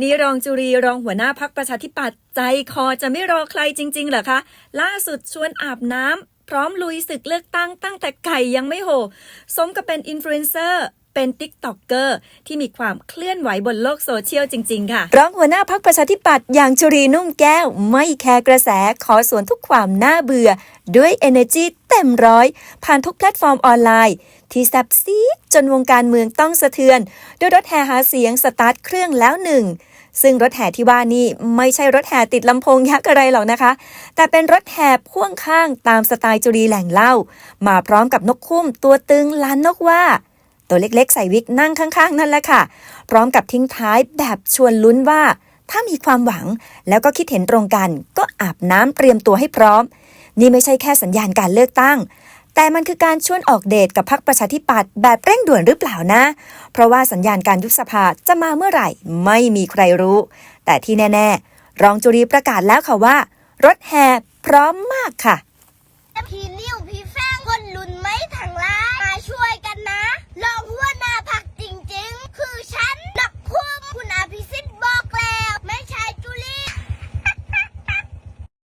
นี่รองจุรีรองหัวหน้าพักประชาธิปัตย์ใจคอจะไม่รอใครจริง ๆเหรอคะ ล่าสุดชวนอาบน้ำพร้อมลุยศึกเลือกตั้งตั้งแต่ไก่ยังไม่โห สมกับเป็นอินฟลูเอนเซอร์ เป็นติ๊กต็อกเกอร์ที่มีความเคลื่อนไหวบนโลกโซเชียลจริง ๆ ค่ะ รองหัวหน้าพักประชาธิปัตย์อย่างจุรีนุ่มแก้ว ไม่แคร์กระแสขอสวนทุกความน่าเบื่อ ด้วย energy เต็มร้อย ผ่านทุกแพลตฟอร์มออนไลน์ ที่แซบซีจนวงการเมืองต้องสะเทือน ด้วยรถแห่หาเสียงสตาร์ทเครื่องแล้วหนึ่งซึ่งรถแห่ที่ว่านี่ไม่ใช่รถแห่ติดลำโพงยักษ์อะไรหรอกนะคะ แต่เป็นรถแห่พ่วงข้างตามสไตล์จุรีแหล่งเล่า มาพร้อมกับนกคุ้มตัวตึงล้านนกว่า ตัวเล็กๆ ใส่วิกนั่งข้างๆ นั่นแหละค่ะ พร้อมกับทิ้งท้ายแบบชวนลุ้นว่า ถ้ามีความหวังแล้วก็คิดเห็นตรงกัน ก็อาบน้ำเตรียมตัวให้พร้อม นี่ไม่ใช่แค่สัญญาณการเลือกตั้ง แต่มันคือการชวนออกเดทกับพรรคประชาธิปัตย์แบบเร่งด่วนหรือเปล่านะ เพราะว่าสัญญาณการยุบสภาจะมาเมื่อไหร่ไม่มีใครรู้ แต่ที่แน่ ๆ รองจุรีประกาศแล้วค่ะว่า รถแห่พร้อมมากค่ะ